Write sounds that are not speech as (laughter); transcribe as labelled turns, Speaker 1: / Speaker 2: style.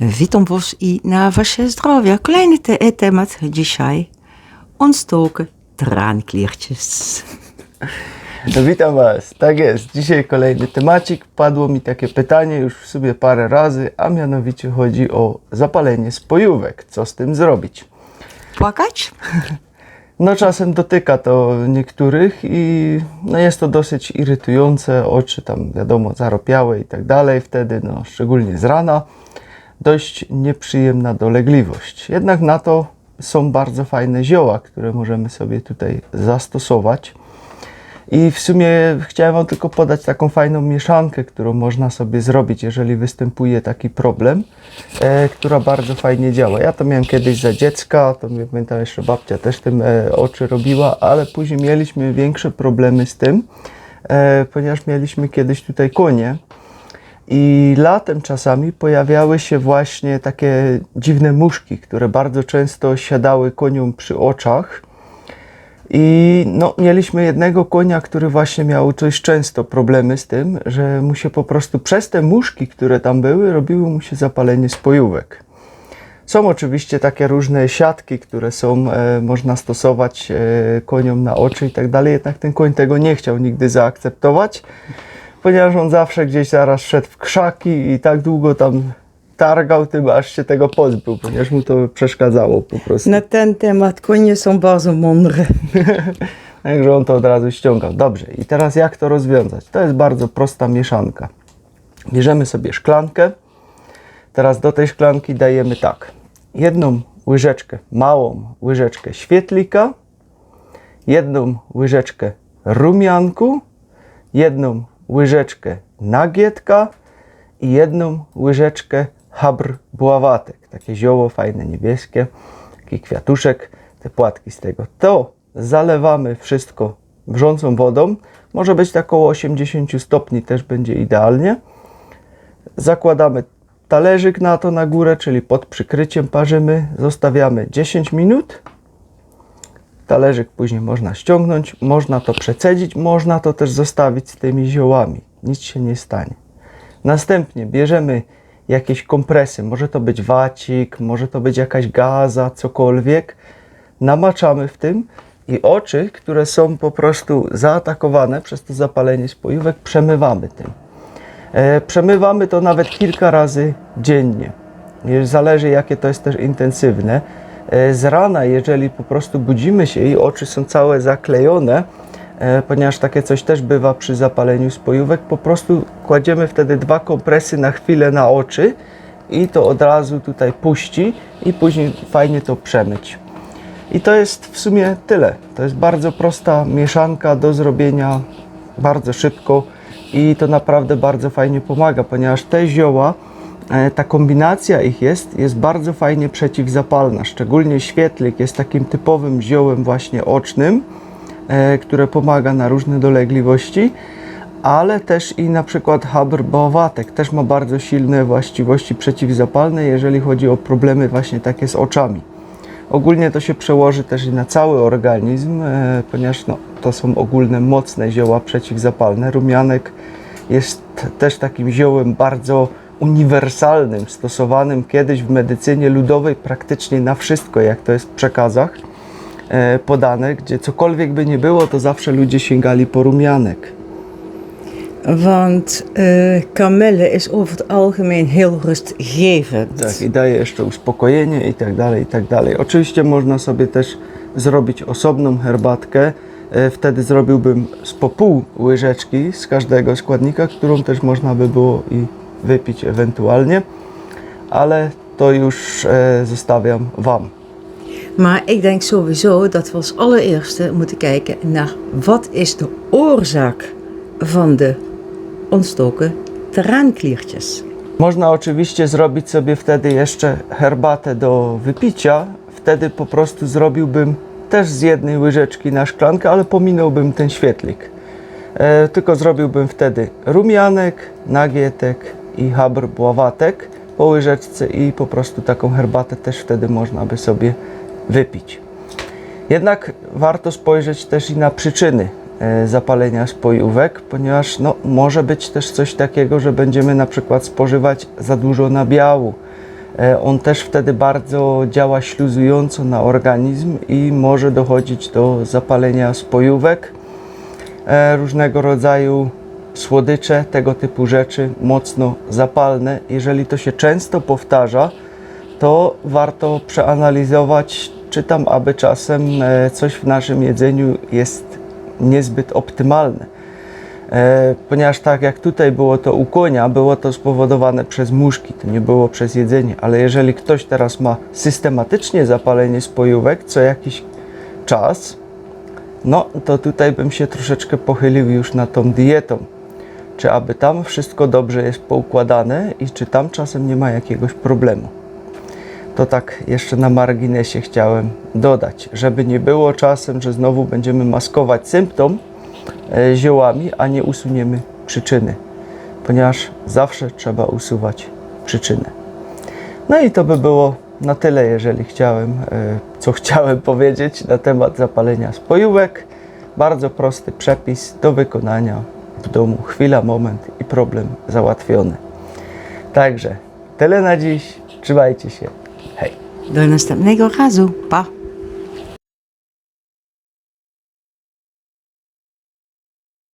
Speaker 1: Witam Was i na Wasze zdrowie. Kolejny te temat dzisiaj. Ontstoken traankliertjes.
Speaker 2: No, witam Was. Tak jest. Dzisiaj kolejny temacik. Padło mi takie pytanie już w sobie parę razy, a mianowicie chodzi o zapalenie spojówek. Co z tym zrobić?
Speaker 1: Płakać?
Speaker 2: No czasem dotyka to niektórych i no jest to dosyć irytujące, oczy tam wiadomo zaropiałe i tak dalej, wtedy no szczególnie z rana dość nieprzyjemna dolegliwość. Jednak na to są bardzo fajne zioła, które możemy sobie tutaj zastosować. I w sumie chciałem Wam tylko podać taką fajną mieszankę, którą można sobie zrobić, jeżeli występuje taki problem, e, która bardzo fajnie działa. Ja to miałem kiedyś za dziecka, to pamiętam jeszcze babcia też tym e, oczy robiła, ale później mieliśmy większe problemy z tym, e, ponieważ mieliśmy kiedyś tutaj konie. I latem czasami pojawiały się właśnie takie dziwne muszki, które bardzo często siadały koniom przy oczach. I no, mieliśmy jednego konia, który właśnie miał dość często problemy z tym, że mu się po prostu przez te muszki, które tam były, robiło mu się zapalenie spojówek. Są oczywiście takie różne siatki, które są, e, można stosować e, koniom na oczy i tak dalej, jednak ten koń tego nie chciał nigdy zaakceptować, ponieważ on zawsze gdzieś zaraz szedł w krzaki i tak długo tam targał tym, aż się tego pozbył, ponieważ mu to przeszkadzało po prostu.
Speaker 1: Na ten temat konie są bardzo mądre. (laughs)
Speaker 2: Także on to od razu ściągał. Dobrze, i teraz jak to rozwiązać? To jest bardzo prosta mieszanka. Bierzemy sobie szklankę. Teraz do tej szklanki dajemy tak. Jedną łyżeczkę, małą łyżeczkę świetlika, jedną łyżeczkę rumianku, jedną łyżeczkę nagietka i jedną łyżeczkę habr buławatek. Takie zioło fajne, niebieskie, taki kwiatuszek, te płatki z tego. To zalewamy wszystko wrzącą wodą. Może być tak około 80 stopni, też będzie idealnie. Zakładamy talerzyk na to na górę, czyli pod przykryciem parzymy. Zostawiamy 10 minut. Talerzyk później można ściągnąć, można to przecedzić, można to też zostawić z tymi ziołami. Nic się nie stanie. Następnie bierzemy jakieś kompresy, może to być wacik, może to być jakaś gaza, cokolwiek. Namaczamy w tym i oczy, które są po prostu zaatakowane przez to zapalenie spojówek, przemywamy tym. E, przemywamy to nawet kilka razy dziennie. Zależy jakie to jest też intensywne. E, z rana, jeżeli po prostu budzimy się i oczy są całe zaklejone, e, ponieważ takie coś też bywa przy zapaleniu spojówek, po prostu kładziemy wtedy dwa kompresy na chwilę na oczy i to od razu tutaj puści i później fajnie to przemyć. I to jest w sumie tyle. To jest bardzo prosta mieszanka do zrobienia bardzo szybko i to naprawdę bardzo fajnie pomaga, ponieważ te zioła, ta kombinacja ich jest, jest bardzo fajnie przeciwzapalna. Szczególnie świetlik jest takim typowym ziołem właśnie ocznym, e, które pomaga na różne dolegliwości, ale też i na przykład habr też ma bardzo silne właściwości przeciwzapalne, jeżeli chodzi o problemy właśnie takie z oczami. Ogólnie to się przełoży też i na cały organizm, e, ponieważ no, to są ogólne mocne zioła przeciwzapalne. Rumianek jest też takim ziołem bardzo uniwersalnym, stosowanym kiedyś w medycynie ludowej praktycznie na wszystko, jak to jest w przekazach e, podane, gdzie cokolwiek by nie było, to zawsze ludzie sięgali po rumianek.
Speaker 1: Want eh kamille is over het algemeen heel rustgevend.
Speaker 2: Tak, i daje jeszcze uspokojenie i tak dalej, i tak dalej. Oczywiście można sobie też zrobić osobną herbatkę. E, Wtedy zrobiłbym z po pół łyżeczki z każdego składnika, którą też można by było i wypić ewentualnie, ale to już e, zostawiam Wam.
Speaker 1: Maar ik denk sowieso dat we als allereerste moeten kijken naar wat is de oorzaak van de ontstoken traankliertjes.
Speaker 2: Można oczywiście zrobić sobie wtedy jeszcze herbatę do wypicia. Wtedy po prostu zrobiłbym też z jednej łyżeczki na szklankę, ale pominąłbym ten świetlik. E, tylko zrobiłbym wtedy rumianek, nagietek i habr bławatek po łyżeczce i po prostu taką herbatę też wtedy można by sobie wypić. Jednak warto spojrzeć też i na przyczyny e, zapalenia spojówek, ponieważ no, może być też coś takiego, że będziemy na przykład spożywać za dużo nabiału, E, On też wtedy bardzo działa śluzująco na organizm i może dochodzić do zapalenia spojówek, e, różnego rodzaju słodycze, tego typu rzeczy, mocno zapalne. Jeżeli to się często powtarza, to warto przeanalizować, czy tam aby czasem e, coś w naszym jedzeniu jest niezbyt optymalne. E, ponieważ tak jak tutaj było to u konia, było to spowodowane przez muszki, to nie było przez jedzenie, ale jeżeli ktoś teraz ma systematycznie zapalenie spojówek co jakiś czas, no to tutaj bym się troszeczkę pochylił już na tą dietą. Czy aby tam wszystko dobrze jest poukładane i czy tam czasem nie ma jakiegoś problemu. To tak jeszcze na marginesie chciałem dodać, żeby nie było czasem, że znowu będziemy maskować symptom e, ziołami, a nie usuniemy przyczyny, ponieważ zawsze trzeba usuwać przyczynę. No i to by było na tyle, jeżeli chciałem, e, co chciałem powiedzieć na temat zapalenia spojówek. Bardzo prosty przepis do wykonania w domu. Chwila, moment i problem załatwiony. Także tyle na dziś. Trzymajcie się. Hej.
Speaker 1: Do następnego razu. Pa!